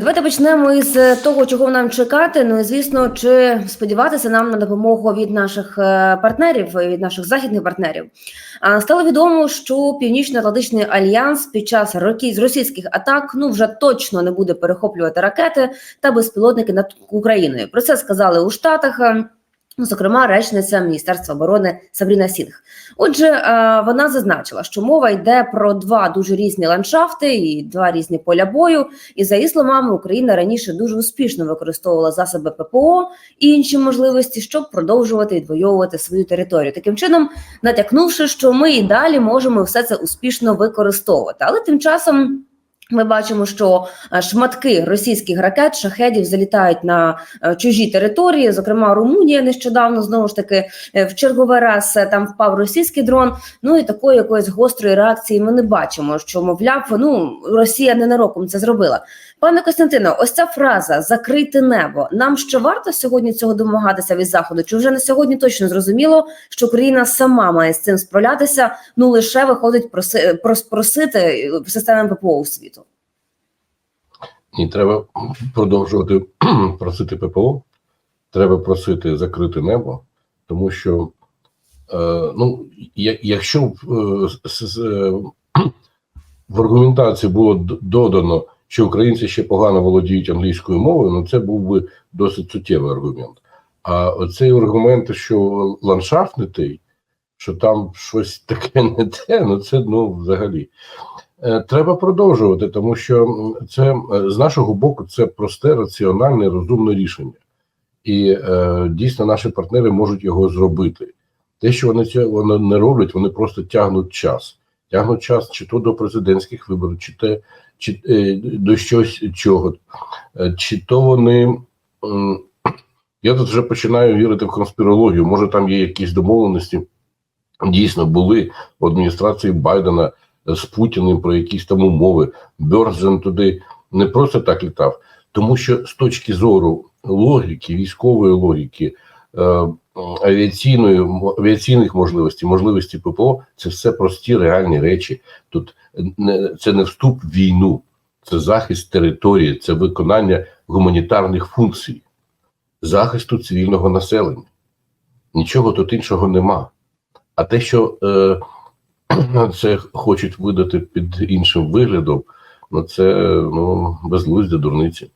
Давайте почнемо із е, того, чого нам чекати. Ну і звісно, чи сподіватися нам на допомогу від наших е, партнерів, е, від наших західних партнерів. А стало відомо, що Північно-Атлантичний альянс під час років з російських атак ну вже точно не буде перехоплювати ракети та безпілотники над Україною. Про це сказали у Штатах. Ну, зокрема, речниця Міністерства оборони Сабріна Сінг. Отже, е, вона зазначила, що мова йде про два дуже різні ландшафти і два різні поля бою. І за її словами, Україна раніше дуже успішно використовувала засоби ППО і інші можливості, щоб продовжувати відвоювати свою територію. Таким чином, натякнувши, що ми і далі можемо все це успішно використовувати. Але тим часом. Ми бачимо, що е, шматки російських ракет шахедів залітають на е, чужі території. Зокрема, Румунія нещодавно знову ж таки е, в черговий раз там впав російський дрон. Ну і такої якоїсь гострої реакції ми не бачимо. Що мовляв, ну Росія ненароком це зробила. Пане Костянтино, ось ця фраза закрити небо. Нам ще варто сьогодні цього домагатися від заходу? Чи вже на сьогодні точно зрозуміло, що Україна сама має з цим справлятися? Ну лише виходить проси, прос, просити системи ППО у світу. Ні, треба продовжувати просити ППО, треба просити закрити небо, тому що е, ну, якщо е, е, в аргументації було додано, що українці ще погано володіють англійською мовою, ну це був би досить суттєвий аргумент. А оцей аргумент, що ландшафт не той, що там щось таке не те, ну це ну взагалі. Е, Треба продовжувати, тому що це е, з нашого боку це просте, раціональне, розумне рішення, і е, дійсно наші партнери можуть його зробити. Те, що вони вони не роблять, вони просто тягнуть час. Тягнуть час чи то до президентських виборів, чи те, чи е, до щось чого, Е, чи то вони. Я тут вже починаю вірити в конспірологію. Може, там є якісь домовленості. Дійсно, були в адміністрації Байдена з Путіним про якісь там умови. Бьорзен туди не просто так літав, тому що з точки зору логіки, військової логіки, е, авіаційної авіаційних можливостей, можливості ППО, це все прості реальні речі. Тут не це не вступ в війну, це захист території, це виконання гуманітарних функцій, захисту цивільного населення. Нічого тут іншого нема. А те, що е, це хочуть видати під іншим виглядом, ну це ну безглуздя дурниці.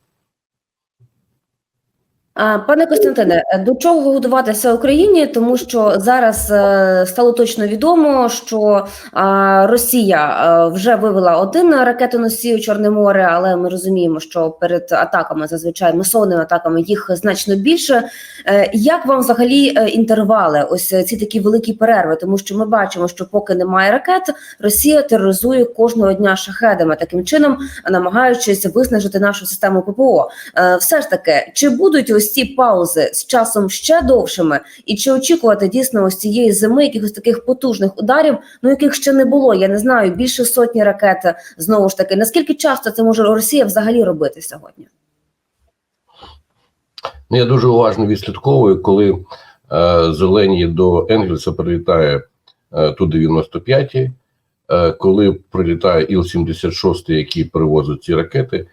Пане Костянтине, до чого готуватися Україні, тому що зараз е, стало точно відомо, що Росія е, вже вивела один ракетоносій у Чорне море, але ми розуміємо, що перед атаками зазвичай масовними атаками їх значно більше. Е, Як вам взагалі е, інтервали? Ось е, ці такі великі перерви, тому що ми бачимо, що поки немає ракет, Росія тероризує кожного дня шахедами, таким чином намагаючись виснажити нашу систему ППО. Е, все ж таки, чи будуть ось ці паузи з часом ще довшими, і чи очікувати дійсно ось цієї зими якихось таких потужних ударів, ну яких ще не було? Я не знаю, більше сотні ракет. Знову ж таки, наскільки часто це може Росія взагалі робити сьогодні? Ну, Я дуже уважно відслідковую, коли е, зелені до Енгельса прилітає е, Ту-95, е, коли прилітає Іл-76, який перевозить ці ракети.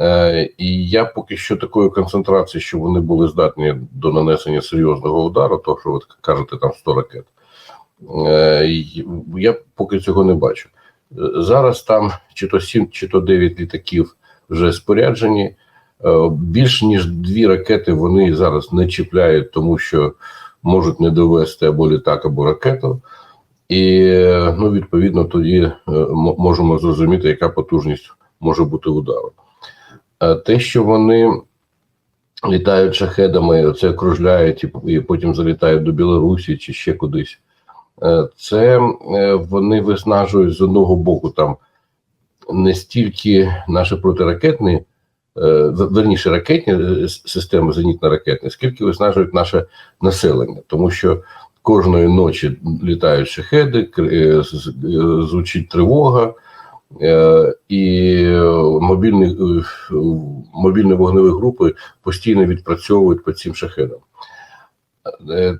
Е, і я поки що такої концентрації, що вони були здатні до нанесення серйозного удару, то що ви кажете, там 100 ракет. Е, я поки цього не бачу. Е, Зараз там чи то 7, чи то 9 літаків вже споряджені. Більш ніж дві ракети вони зараз не чіпляють, тому що можуть не довести або літак, або ракету. І ну, відповідно тоді можемо зрозуміти, яка потужність може бути удару. Е, Те, що вони літають шахедами, це кружляють і, потім залітають до Білорусі чи ще кудись. Е, Це е, вони виснажують з одного боку там не стільки наші протиракетні, верніше ракетні системи зенітно-ракетні, скільки виснажують наше населення, тому що кожної ночі літають шахеди, звучить тривога, і е, мобільні, е, мобільні вогневі групи постійно відпрацьовують по цим шахедам. Е,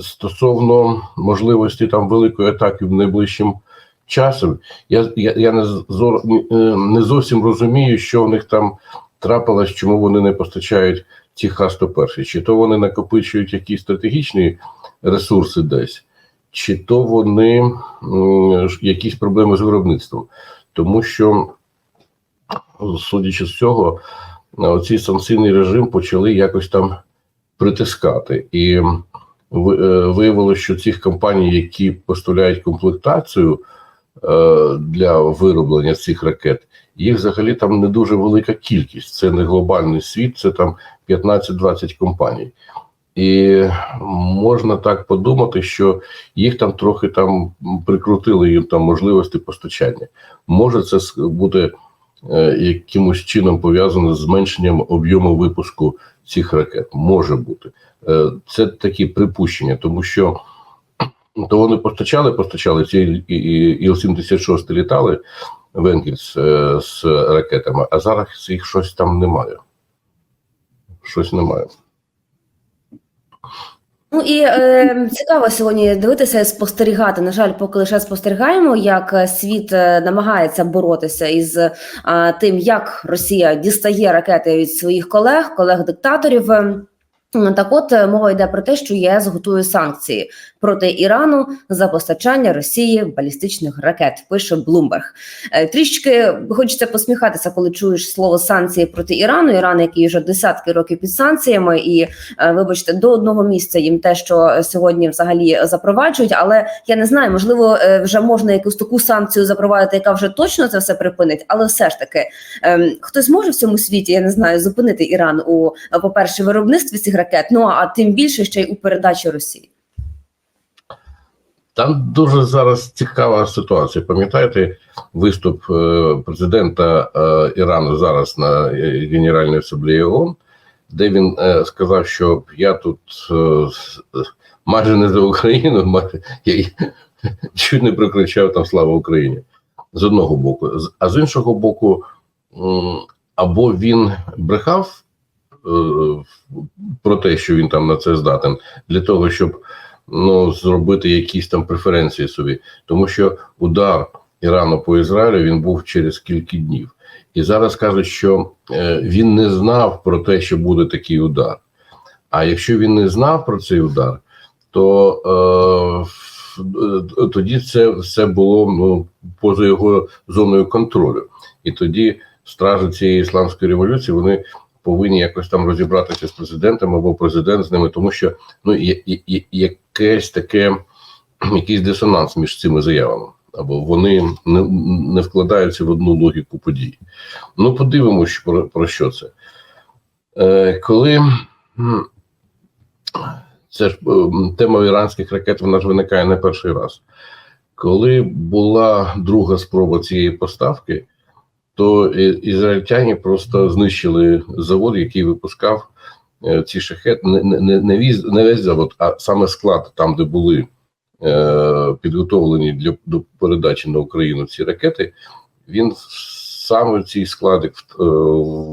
Стосовно можливості там великої атаки в найближчим часом, я, я, я не, зор, не зовсім розумію, що в них там трапилось, чому вони не постачають ті Х-101? Чи то вони накопичують якісь стратегічні ресурси десь, чи то вони якісь проблеми з виробництвом. Тому що, судячи з цього, цей санкційний режим почали якось там притискати. І ви- е, виявилося, що цих компаній, які поставляють комплектацію е, для вироблення цих ракет, їх взагалі там не дуже велика кількість. Це не глобальний світ, це там 15-20 компаній. І можна так подумати, що їх там трохи там прикрутили їм там можливості постачання. Може, це буде е, якимось чином пов'язано з зменшенням об'єму випуску цих ракет. Може бути. Е, Це такі припущення, тому що то вони постачали, постачали ці і- і- Іл-76 літали в Енкельс е, з ракетами, а зараз їх щось там немає. Щось немає. Ну і е, цікаво сьогодні дивитися спостерігати. На жаль, поки лише спостерігаємо, як е, світ е, намагається боротися із е, тим, як Росія дістає ракети від своїх колег, колег-диктаторів. Е, Так, от е, мова йде про те, що ЄС готує санкції проти Ірану за постачання Росії балістичних ракет. Пише Блумберг. Трішки хочеться посміхатися, коли чуєш слово санкції проти Ірану. Іран, який вже десятки років під санкціями, і е, вибачте, до одного місця їм те, що сьогодні взагалі запроваджують. Але я не знаю, можливо, е, вже можна якусь таку санкцію запровадити, яка вже точно це все припинить. Але все ж таки, ем, хтось може в цьому світі, я не знаю, зупинити Іран у е, по-перше, виробництві цих ракет. Ну а тим більше ще й у передачі Росії. Там дуже зараз цікава ситуація. Пам'ятаєте виступ е, президента е, Ірану зараз на е, Генеральній асамблеї ООН, де він сказав, що я тут майже не за Україну, я чуть не прокричав там слава Україні з одного боку. А з іншого боку, або він брехав про те, що він там на це здатен, для того, щоб ну, зробити якісь там преференції собі, тому що удар Ірану по Ізраїлю він був через кілька днів. І зараз кажуть, що е, він не знав про те, що буде такий удар. А якщо він не знав про цей удар, то е, е, тоді це все було ну, поза його зоною контролю. І тоді стражі цієї ісламської революції вони повинні якось там розібратися з президентом або президент з ними, тому що ну є, є, якесь таке, якийсь дисонанс між цими заявами, або вони не, не вкладаються в одну логіку подій. Ну, подивимося, про, про що це. Е, коли це ж е, тема іранських ракет, вона ж виникає не перший раз. Коли була друга спроба цієї поставки, то ізраїльтяні просто знищили завод, який випускав е, ці шахети, не, не, не, не, весь завод, а саме склад, там, де були е, підготовлені для до передачі на Україну ці ракети, він саме цей складик е,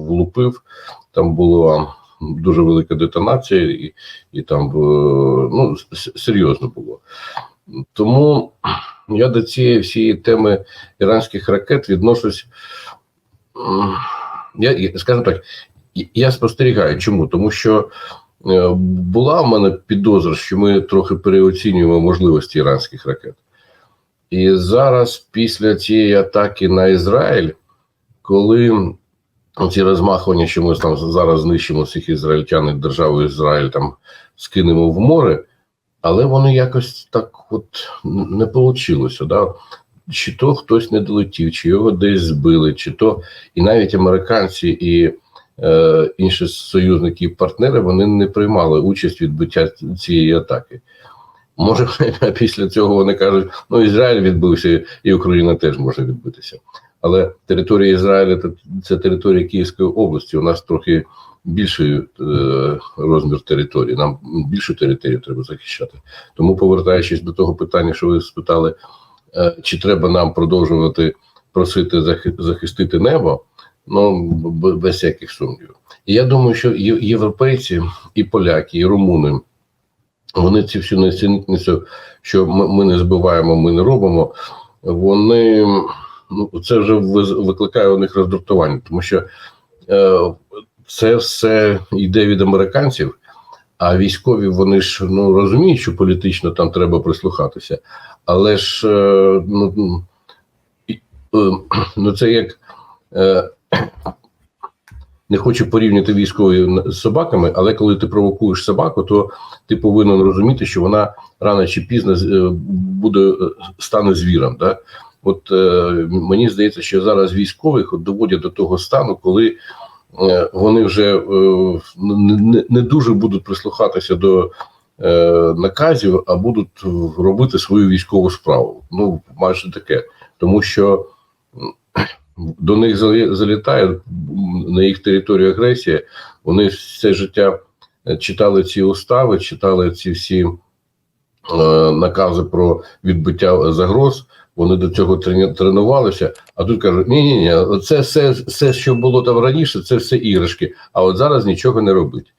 влупив. Там була дуже велика детонація, і, і там е, ну, серйозно було. Тому я до цієї всієї теми іранських ракет відношусь. Я, скажімо так, я спостерігаю. Чому? Тому що е, була в мене підозра, що ми трохи переоцінюємо можливості іранських ракет. І зараз, після цієї атаки на Ізраїль, коли ці розмахування, що ми там зараз знищимо всіх ізраїльтян і державу Ізраїль там скинемо в море, але воно якось так от не вийшло. Да? Чи то хтось не долетів, чи його десь збили, чи то і навіть американці і е, інші союзники і партнери вони не приймали участь в відбиття цієї атаки. Може, після цього вони кажуть, ну Ізраїль відбився, і Україна теж може відбитися. Але територія Ізраїля це- територія Київської області. У нас трохи більший е, розмір території. Нам більшу територію треба захищати. Тому, повертаючись до того питання, що ви спитали, е, чи треба нам продовжувати просити захи- захистити небо, ну без всяких сумнівів. І я думаю, що європейці, і поляки, і румуни. Вони ці всю несенітницю, що ми, не збиваємо, ми не робимо. Вони ну це вже викликає у них роздратування, тому що е, це все йде від американців, а військові вони ж ну розуміють, що політично там треба прислухатися, але ж е, ну, е, ну це як. Е, не хочу порівняти військові з собаками, але коли ти провокуєш собаку, то ти повинен розуміти, що вона рано чи пізно буде стане звіром. Да? От мені здається, що зараз військових доводять до того стану, коли вони вже е, не, дуже будуть прислухатися до е, наказів, а будуть робити свою військову справу. Ну, майже таке. Тому що до них залітає на їх територію агресія. Вони все життя е, читали ці устави, читали ці всі е, накази про відбиття загроз. Вони до цього тренувалися, а тут кажуть: ні, ні, ні, це все, все, що було там раніше, це все іграшки. А от зараз нічого не робить.